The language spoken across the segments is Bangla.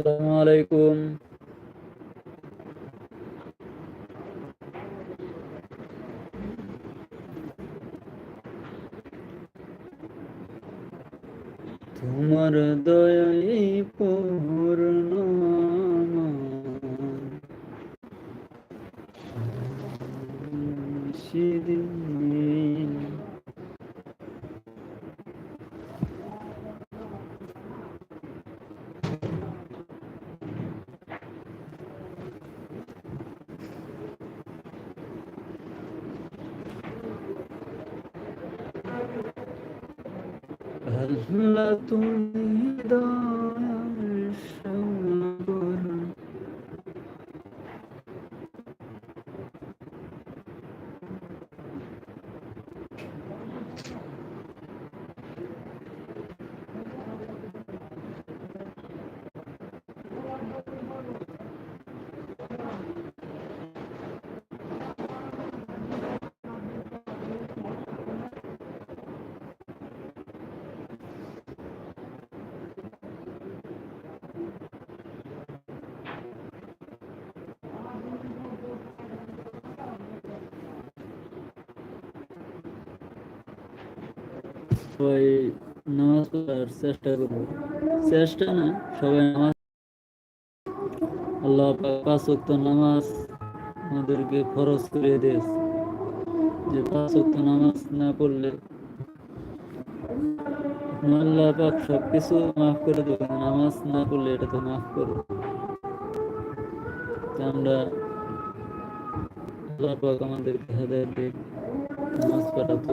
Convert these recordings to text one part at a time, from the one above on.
আসসালামু আলাইকুম। তোমার দয়াই পূর্ণ সেদিন আল্লাহ তুমি দয়ার সবাই চেষ্টা চেষ্টা না, সবাই নামাজ আল্লাহ পাঁচ ওয়াক্ত নামাজ আমাদেরকে ফরজ করে দিয়েছে। যে পাঁচ ওয়াক্ত নামাজ না পড়লে আল্লাহ পাক সব কিছু মাফ করে দেবে নামাজ না পড়লে এটা তো মাফ করো আমরা আল্লাহ পাক আমাদেরকে হেদায়ত দিক। নামাজ পড়া তো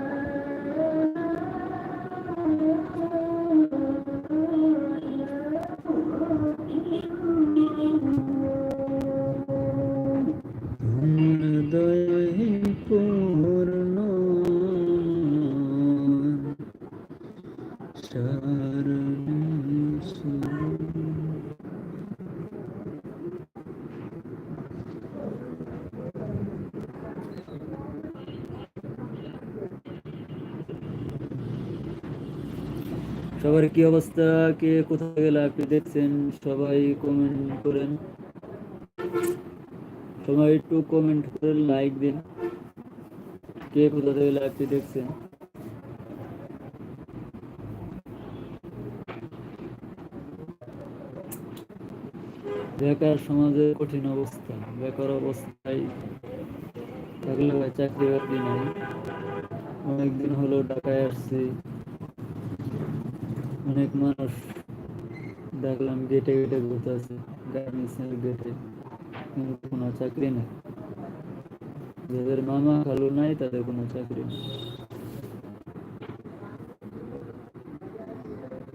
সবার কি অবস্থা? কে কোথায় গেলে? আপনি দেখছেন সবাই কমেন্ট করেন। সবাই একটু কমেন্ট করে লাইক দিন। কে কোথা থেকে লাইভটি দেখছেন? বেকার সমাজে কঠিন অবস্থা। বেকার অবস্থায় থাকলে চাকরি বাকরি নাই। অনেকদিন হলো ঢাকায় আসছি। অনেক মানুষ দেখলাম গেটে গেটে ঘুরতে আছে গার্মেন্টসের গেটে কিন্তু কোনো চাকরি নেই যাদের মামা খালু নাই তাদের কোনো চাকরি নেই